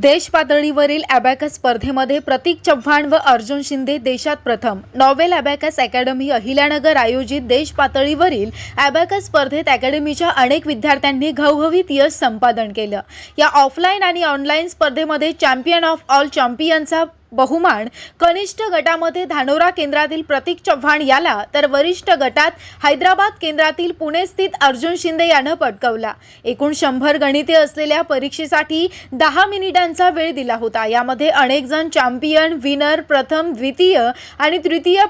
देश पातळीवरील अबॅकस स्पर्धेमध्ये प्रतीक चव्हाण व अर्जुन शिंदे देशात प्रथम. नॉवेल अबॅकस अकॅडमी अहिल्यानगर आयोजित देश पातळीवरील अबॅकस स्पर्धेत अकॅडमीच्या अनेक विद्यार्थ्यांनी घवघवीत यश संपादन केलं. या ऑफलाईन आणि ऑनलाईन स्पर्धेमध्ये चॅम्पियन ऑफ ऑल चॅम्पियनचा बहुमान कनिष्ठ गटामध्ये धानोरा केंद्रातील प्रतीक चव्हाण याला तर वरिष्ठ गटात हैदराबाद केंद्रातील पुणे स्थित अर्जुन शिंदे यानं पटकवला. एकूण शंभर गणिते असलेल्या परीक्षेसाठी दहा मिनिटांचा वेळ दिला होता. यामध्ये अनेक जण चॅम्पियन विनर प्रथम द्वितीय आणि तृतीय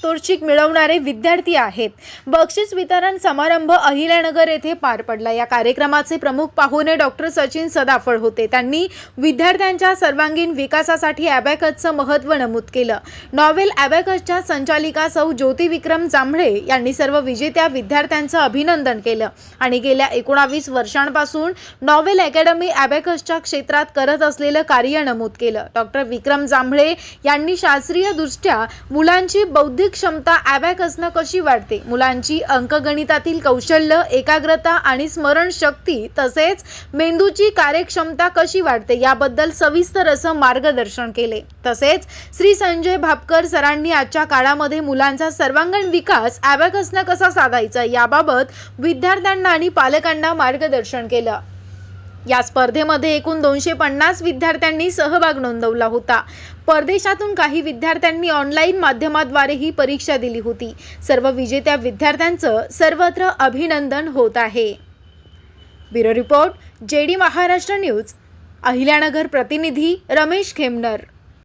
प्रातितोषिक मिळवणारे विद्यार्थी आहेत. बक्षीस वितरण समारंभ अहिल्यानगर येथे पार पडला. या कार्यक्रमाचे प्रमुख पाहुणे डॉक्टर सचिन सदाफळ होते. त्यांनी विद्यार्थ्यांच्या सर्वांगीण विकासासाठी अबॅकसचं महत्त्व नमूद केलं. नॉवेल अबॅकसच्या संचालिका सौ ज्योती विक्रम जांभळे यांनी सर्व विजेत्या विद्यार्थ्यांचं अभिनंदन केलं आणि गेल्या एकोणावीस वर्षांपासून नॉवेल अकॅडमी अॅबॅकसच्या क्षेत्रात करत असलेलं कार्य नमूद केलं. डॉक्टर विक्रम जांभळे यांनी शास्त्रीयदृष्ट्या मुलांची बौद्धिक क्षमता अबॅकसनं कशी वाढते? मुलांची अंकगणितातील कौशल्य एकाग्रता आणि स्मरणशक्ती तसेच मेंदूची कार्यक्षमता कशी वाढते याबद्दल सविस्तर असं मार्गदर्शन केले. तसेच श्री संजय भापकर सरांनी आजच्या काळामध्ये मुलांचा सर्वांगीण विकास अबॅकसनं कसा साधायचा याबाबत विद्यार्थ्यांना आणि पालकांना मार्गदर्शन केलं. या स्पर्धेमध्ये एकूण दोनशे पन्नास विद्यार्थ्यांनी सहभाग नोंदवला होता. परदेशातून काही विद्यार्थ्यांनी ऑनलाईन माध्यमाद्वारे ही परीक्षा दिली होती. सर्व विजेत्या विद्यार्थ्यांचं सर्वत्र अभिनंदन होत आहे. Bureau report JD Maharashtra news Ahilyanagar प्रतिनिधी रमेश खेमनर.